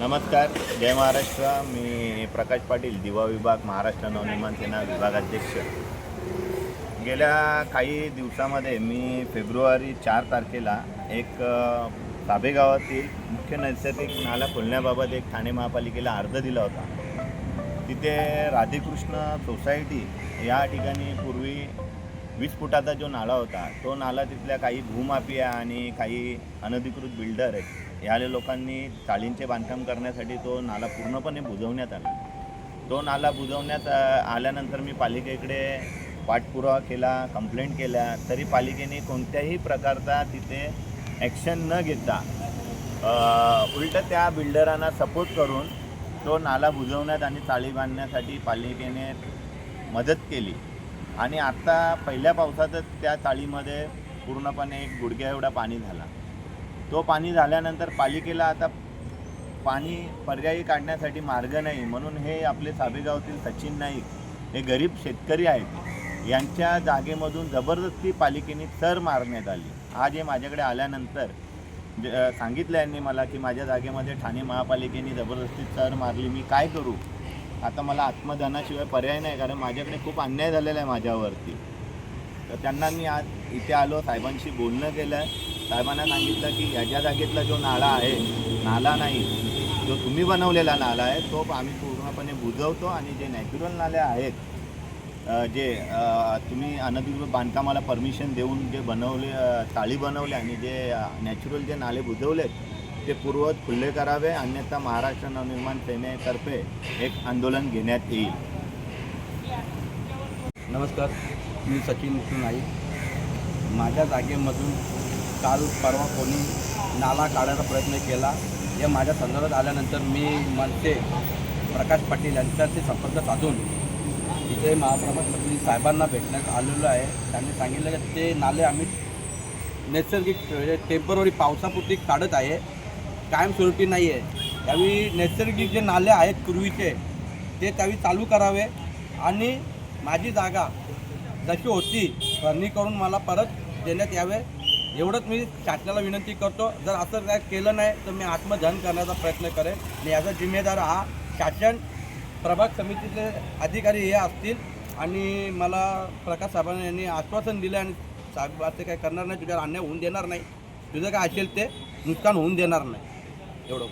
नमस्कार जय महाराष्ट्र. मी प्रकाश पाटील दिवा विभाग महाराष्ट्र नवनिर्माण सेना विभागाध्यक्ष. गेल्या काही दिवसामध्ये मी फेब्रुवारी चार तारखेला एक अ, गावातील मुख्य नैसर्गिक नाला खोलण्याबाबत एक ठाणे महापालिकेला अर्ज दिला होता. तिथे राधेकृष्ण सोसायटी या ठिकाणी पूर्वी वीस फुटाचा जो नाला होता तो नाला तिथल्या काही भूमाफिया आणि काही अनधिकृत बिल्डर आहेत याले लोकांनी चाळींचे बांधकाम करण्यासाठी तो नाला पूर्णपणे बुजवण्यात आला. तो नाला बुजवण्यात आल्यानंतर मी पालिकेकडे पाठपुरावा केला कंप्लेंट केल्या तरी पालिकेने कोणत्याही प्रकारचा तिथे ॲक्शन न घेता उलट त्या बिल्डरांना सपोर्ट करून तो नाला बुजवण्यात आणि चाळी बांधण्यासाठी पालिकेने मदत केली. आणि आत्ता पहिल्या पावसातच त्या चाळीमध्ये पूर्णपणे एक गुडघ्या एवढा पाणी झाला. तो पाणी झाल्यानंतर पालिकेला आता पाणी पर्यायी काढण्यासाठी मार्ग नाही. म्हणून हे आपले साबेगावतील सचिन नाईक हे गरीब शेतकरी आहेत यांच्या जागेमधून जबरदस्ती पालिकेने तर मारण्यात आली. आज हे माझ्याकडे आल्यानंतर सांगितलं यांनी मला की माझ्या जागेमध्ये ठाणे महापालिकेने जबरदस्ती तर मारली मी काय करू? आता मला आत्मदानाशिवाय पर्याय नाही कारण माझ्याकडे खूप अन्याय झालेला आहे माझ्यावरती. तर त्यांना मी आज इथे आलो साहेबांशी बोलणं केलं. साहेबांना सांगितलं की ह्याच्या जागेतला जो नाला आहे नाला नाही जो तुम्ही बनवलेला नाला आहे तो आम्ही पूर्णपणे बुजवतो आणि जे नॅचरल नाले आहेत जे तुम्ही अनधिकृत बांधकामाला परमिशन देऊन जे बनवले ताळी चाळी बनवले आणि जे नॅचरल जे नाले बुजवलेत ते पूर्वत खुल्ले करावे अन्यथा महाराष्ट्र नवनिर्माण सेनेतर्फे एक आंदोलन घेण्यात येईल. नमस्कार मी सचिन नाईक. माझ्या जागेमधून काल परवा कोणी नाला काढायचा प्रयत्न केला. हे माझ्या संदर्भात आल्यानंतर मी मनसे प्रकाश पाटील यांच्याशी संपर्क साधून तिथे महाप्रभात पाटील साहेबांना भेटण्यात आलेलो आहे. त्यांनी सांगितलं की ते नाले आम्ही नैसर्गिक म्हणजे टेंपररी पावसापुरती काढत आहे. कायमस्वरूपी नाही आहे त्यावेळी नैसर्गिक जे नाले आहेत पूर्वीचे ते त्यावेळी चालू करावे आणि माझी जागा जशी होती भरणी करून मला परत देण्यात यावे. एवढंच मी शासनाला विनंती करतो जर असं काय केलं नाही तर मी आत्मधन करण्याचा प्रयत्न करेन. आणि याचा जिम्मेदार हा शासन प्रभाग समितीचे अधिकारी हे असतील. आणि मला प्रकाश साहेबांनी यांनी आश्वासन दिलं आणि साहेब असं काय करणार नाही तुझ्यावर अन्याय होऊन देणार नाही. तुझं काय असेल ते नुकसान होऊन देणार नाही. एवढं.